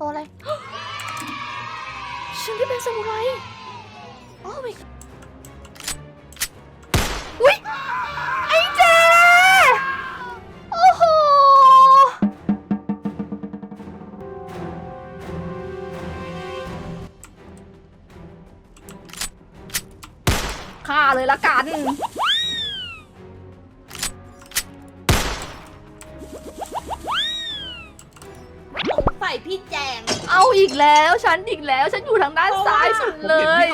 ตัวอะไร ฉันได้เป็นซามูไรโอ้ my god อุ๊ยไอ้เจ โอ้โห ฆ่าเลยละกัน กแล้วฉันอีกแล้ว ฉันอยู่ทางด้านซ้ายสุดเลย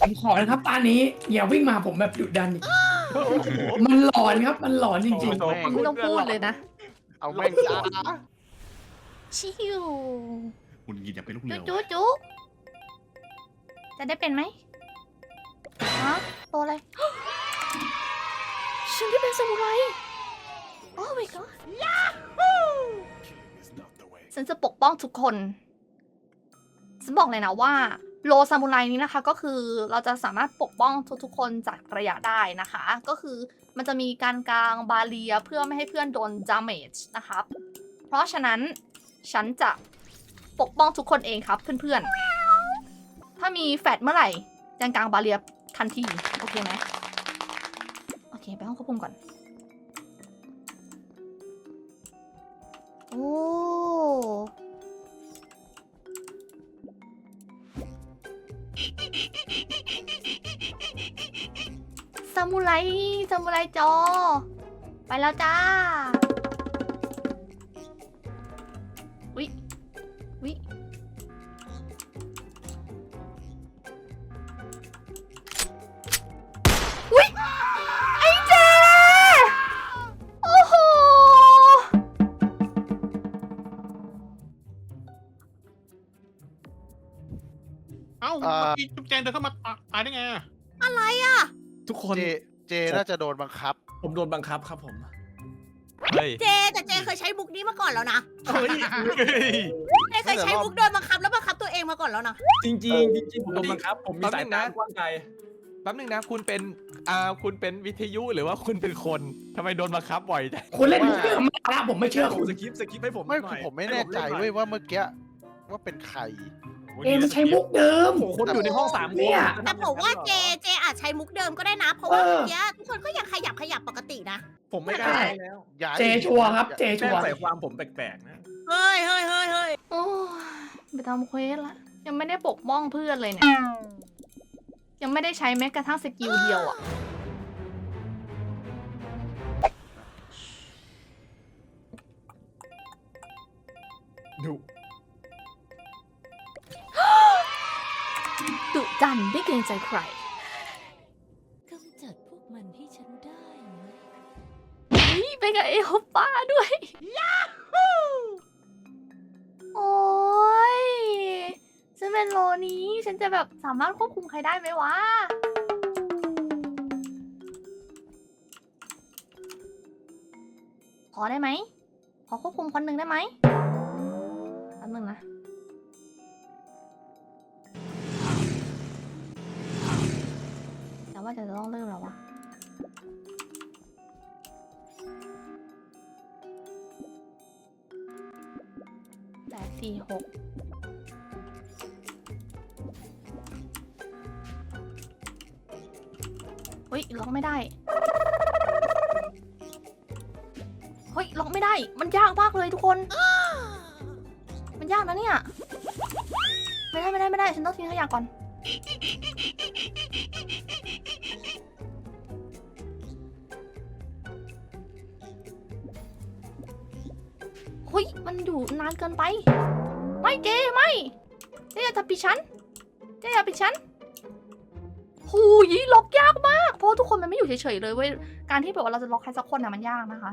ผมขอนะครับตานี้อย่าวิ่งมาผมแบบดุดันอีกมันหลอนครับ มันหลอนจริงโอ้โหไม่ต้องพูดเลยนะ เอาแม่งซะชิวคุณกินอย่าเป็นลูกเหจุนียวจุจุจะได้เป็นไหมฮะตัวอะไรฉันได้เป็นซามูไร โอ้ my god ฉันจะปกป้องทุกคน ฉันบอกเลยนะว่า โลซามูไรนี้นะคะ ก็คือเราจะสามารถปกป้องทุกๆคนจากระยะได้นะคะ ก็คือมันจะมีการกางบาเรียเพื่อไม่ให้เพื่อนโดน damage นะครับเพราะฉะนั้นฉันจะปกป้องทุกคนเองครับเพื่อนๆ ถ้ามีแฟดเมื่อไหร่แจงกางบาเรียทันที โอเคไหมโอเค ไปห้องควบคุมก่อน โอ้ซามูไรซามูไรจอ ไปแล้วจ้า งเดินเข้ามาอะตายได้ไงอะทุกคน เจ เจน่าจะโดนบังคับ ผมโดนบังคับครับผม เฮ้ยเจแต่เจเคยใช้มุกนี้มาก่อนแล้วนะเฮ้ย เจเคยใช้มุกโดนบังคับแล้วบังคับตัวเองมาก่อนแล้วนะจริงจริงๆจริงๆผมโดนบังคับ ผมมีสายตากว้างไกลแป๊บนึงนะ คุณเป็นอ่าคุณเป็นวิทยุหรือว่าคุณเป็นคนทำไมโดนบังคับบ่อยจังๆคุณเล่นมุกเดิมมากนะผมไม่เชื่อคุคุณณสคริปต์สคริปต์ให้ผมไม่หน่คืออยผมไม่แน่ใจเว้ยว่าเมื่อกี้ว่าเป็นใคร เอมันใช้มุกเดิม โอ้โหคนอยู่ในห้องสามคนเนี่ยจะแต่ทำผมว่าเจอย่งนั้นหรอเจอาจใช้มุกเดิมก็ได้นะ เพราะว่าเออ เมื่อกี้ทุกคนก็ยังขยับขยับปกตินะ ผมไม่กล้าใช้แล้วย้ายเจชัวร์ครับ เจแม่ชัวร์ใส่ความผมแปลกๆนะ เฮ้ยเฮ้ยเฮ้ยเฮ้ยโอ้ยไปทำเควสละ ยังไม่ได้ปกป้องเพื่อนเลยเนี่ย ยังไม่ได้ใช้แม้กระทั่งสกิลเดียวอะ ดุดันไม่เกรงใจใครกำจัดพวกมันให้ฉันได้ไหมนี่ไปกับเอโอป้าด้วยยาฮูโอ้ยฉันเป็นโลนี้ฉันจะแบบสามารถควบคุมใครได้ไหมวะขอได้ไหมขอควบคุมคนหนึ่งได้ไหมแป๊บนึงนะ ว่าจะต้องเริ่มแล้ววะแปดสี่หกเฮ้ยล็อกไม่ได้ เฮ้ยล็อกไม่ได้ มันยากมากเลยทุกคน มันยากนะเนี่ย ไม่ได้ไม่ได้ไม่ได้ ฉันต้องทิ้งขยะก่อน เฮ้ย มันอยู่นานเกินไป ไม่เจไม่เจอย่าจับปิดฉันเจอย่าปิดฉันหูยล็อกยากมาก เพราะทุกคนมันไม่อยู่เฉยๆเลยเว้ย การที่แบบว่าเราจะล็อกใครสักคนน่ะมันยากนะคะ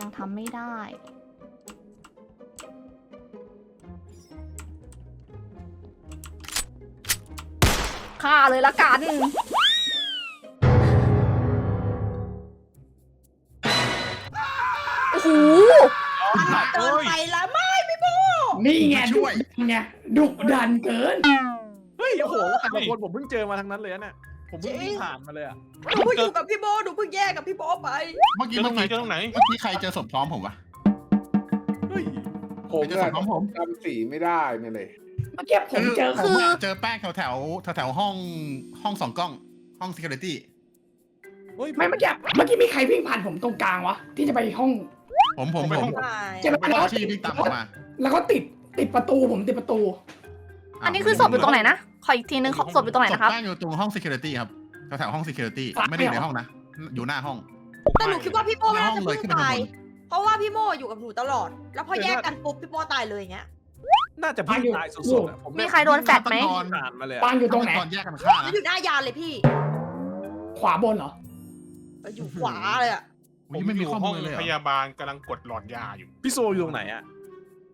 ยังทำไม่ได้ ฆ่าเลยละกัน โอ้โหเกินไปแล้วมั้งนี่ไงดุดันไงดุดันเกิน เฮ้ยโอ้โหแต่ละคนผมเพิ่งเจอมาทั้งนั้นเลยนะเนี่ยผมเพิ่งวิ่งผ่านมาเลยอะหนูเพิ่งอยู่กับพี่โบหนูเพิ่งแยกกับพี่โบไป เมื่อเจกี้อตรเมื่องไหนกี้เจอตรงไหน เมื่อกี้ใครเจอศพพร้อมผมวะเฮ้ยผมไม่เนี่ยใช่ของผม จำสีไม่ได้เนี่ยเลย เมื่อกี้ผมเจอผคืมอ อะเจอแป้งแถวแถวแถวแถวๆห้องห้องสองกล้องห้อง security เฮ้ยไม่เมื่อกี้เมื่อกี้มีใครวิ่งผ่านผมตรงกลางวะที่จะไปห้อง ผมผมไปผห้มองใช่ไหมเป็นแล้วอาชีพที่ตามผมมาแล้วก็ติดติดประตูผมติดประตู อันนี้คือศพอยู่ตรงไหนนะ ขออีกทีนึงขอศพอยู่ตรงไหนนะครับศพแป้งอยู่ตรงห้อง security ครับแถวแถวๆห้อง security ไม่ได้อยู่ในห้องนะ อยู่หน้าห้อง แต่หนูคิดว่าพี่โบหน้าน่าห้องจะเลยเพิ่งขึ้นไปตายข้างบนเพราะว่าพี่โมอยู่กับหนูตลอด แล้วพอแยกกันปุ๊บพี่โบตายเลยอย่างเงี้ย น่าจะเพิ่งตายสุดๆอะผมมีใครโดนแฟดไหมตอนผ่านมาเลยอะปางอยู่ตรงไหนตอนแยกกันฆ่าแล้นะวอยู่หน้ายานเลยพี่ขวาบนเหรอ อยู่ขวาเลยอะผมอุ๊ยไม่มีอยู่ข้อห้มูองลเลยเหรพอยาบาลกำลังกดหลอดยาอยู่ พี่โซอยู่ตรงไหนอะ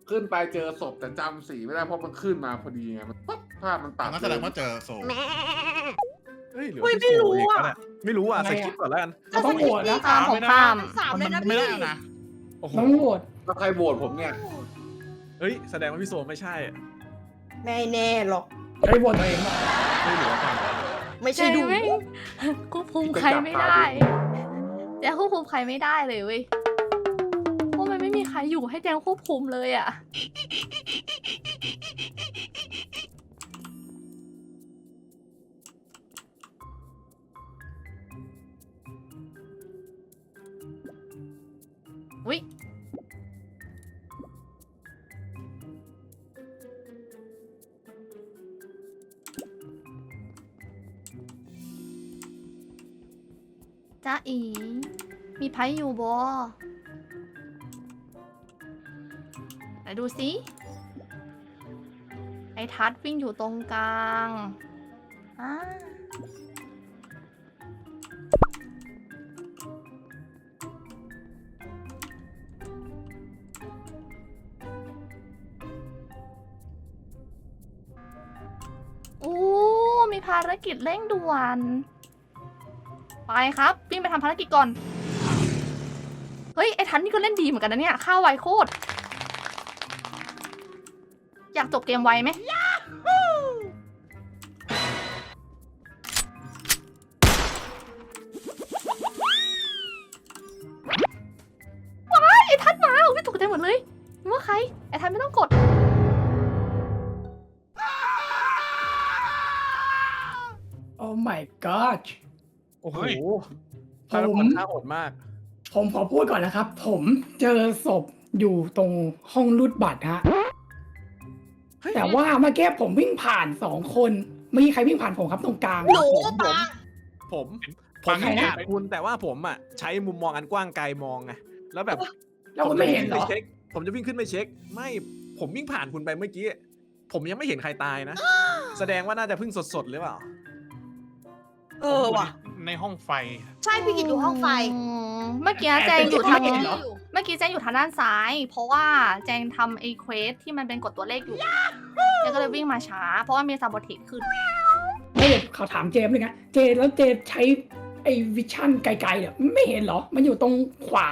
ขึ้นไปเจอศพแต่จำสีไม่ได้เพราะมันขึ้นมาพอดีไงมันปั๊บภาพมันตัดงั้นแสดงว่าเจอโซเฮ้ยหรือเฮ้ยว่าพี่ไม่โซรู้เองอะก็ได้ไม่รู้อะไงสอะ กิปก่อนแล้วกันเราต้องโหวตนะข้ามผมข้ามสามเลยนะไม่พี่ได้นะโอ้โหต้องโหวตแล้วใครโหวตผมเนี่ย เฮ้ย แสดงว่าพี่โซไม่ใช่อะไม่แน่หรอก ไอ้โหวตตัวเองป่ะไม่เหลือกันไม่ใช่ดูแจงไม่ควบคุมใครไม่ได้แจงควบคุมใครไม่ได้เลยเว้ยเพราะมันไม่มีใครอยู่ให้แจงควบคุมเลยอะอุ๊ อีมีไพ่อยู่บอไหนดูสิไอ้ทัดวิ่งอยู่ตรงกลางอ่าโอ้ มีภารกิจเร่งด่วน ไปครับวิ่งไปทำภารกิจก่อน เฮ้ย ไอ้ทันนี่ก็เล่นดีเหมือนกันนะเนี่ยข้าวไวโคตร อยากจบเกมไวไหมว้ายไอ้ทันมาวิ่งตกใจหมดเลยนึกว่าใคร ไอ้ทันไม่ต้องกดโอ้ my god โอ้โหเฮ้ยฆาตกผรมฆ่าโหดมาก ผมขอพูดก่อนนะครับ ผมเจอศพอยู่ตรงห้องรูดบัตรฮะเฮ้ย แต่ว่าเมื่อกี้ผมวิ่งผ่านสองคนไม่มีใครวิ่งผ่านผมครับตรงกลาง หนูผมปางผมผปามงใครนะผ่านคุณแต่ว่าผมอะใช้มุมมองอันกว้างไกลมองไงแล้วแบบแล้วคุณไม่เห็นเหรอ ผมจะวิ่งไปช็คผมจะวิ่งขึ้นไปเช็ค ไม่ผมวิ่งผ่านคุณไปเมื่อกี้ ผมยังไม่เห็นใครตายนะ แสดงว่าน่าจะเพิ่งสดๆหรือเปล่า เออว่ะ ในห้องไฟ ใช่พี่กิตอยู่ห้องไฟอืมเมื่อกี้แจงอยู่ทางไม่เห็นเหรอ เมื่อกี้แจงอยู่ทางด้านซ้าย เพราะว่าแจงทำไอ้เควสที่มันเป็นกดตัวเลขอยู่แจงก็เลยวิ่งมาช้า เพราะว่ามีซาบอเทคขึ้น ไม่เดี๋ยวเขาถามเจมส์เลยนะเจแล้วเจใช้ไอ้วิชั่นไกลๆเนี่ยไม่เห็นเหรอ มันอยู่ตรงขวา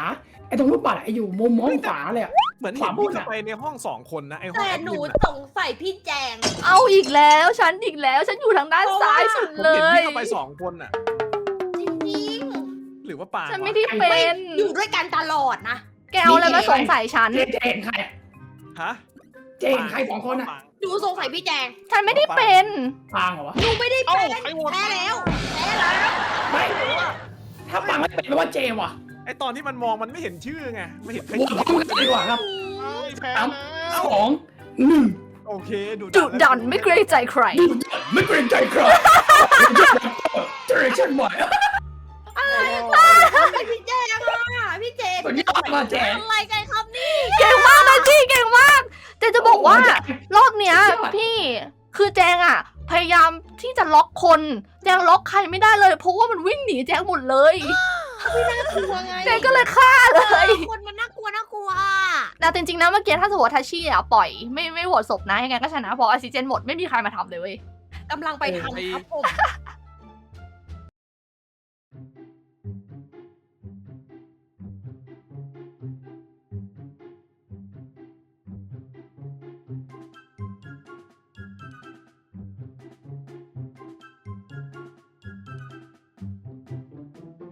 ไอ้ตรงรูปบัตรอะไอ้อยู่มุมมองขวาเลยอะ เหมือนขเห็วานบนวิ่งอะเข้าไปในห้องสองคนนะไอห้องแต่แอดหมินูนอะสงสัยพี่แจง เอาอีกแล้ว ฉันอีกแล้ว ฉันอยู่ทางด้านซ้ายสุดผมเลเห็นวิ่ยงเข้าไปสองคนอะจริงห รือว่าปางฉันวะไม่ได้เป็นๆอยู่ด้วยกันตลอดนะ แกเอาอะไรมาสงสัยฉัน เจเจเห็นใครอะฮะเจเห็นใครสองคนอะปางหนูสงสัยพี่แจงฉันไม่ได้เป็น ปางเหรอวะหนูไม่ได้เอ้าเป็นใครโหวต แพ้แล้วแพ้แล้วไม่ถ้าปางไม่เป็นแปลว่าเจว่ะไอตอนที่มันมองมันไม่เห็นชื่อไงไม่เห็นใครโหวตพร้อมกันดีกว่าครับเอ้ยแพ้สามแล้วสองหนึ่งโอเคดูจุดดันไม่เกรงใจใคร ดูดันไม่เกรงใจใครเจเนอเรชั่นใหม่แต่พี่ แจงอะพี่เจสุดยอดมาเจอะไรกันครับนี่เก่งมากนะจี้เก่งมากเจนจะบอกว่า รอบเนี้ยสุดยอด พี่คือแจงอะ พยายามที่จะล็อกคน แจงล็อกใครไม่ได้เลย เพราะว่ามันวิ่งหนีแจงหมดเลย กลัวไงแจงก็เลยฆ่าเลยคนมันน่ากลัวน่ากลัวแต่จริงๆนะเมื่อกี้ถ้าสมมติว่าทัชชี่อะปล่อยไม่ไม่โหวตศพนะยังไงก็ชนะเพราะออกซิเจนหมดไม่มีใครมาทำเลยเว้ยกำลังไปทำครับผม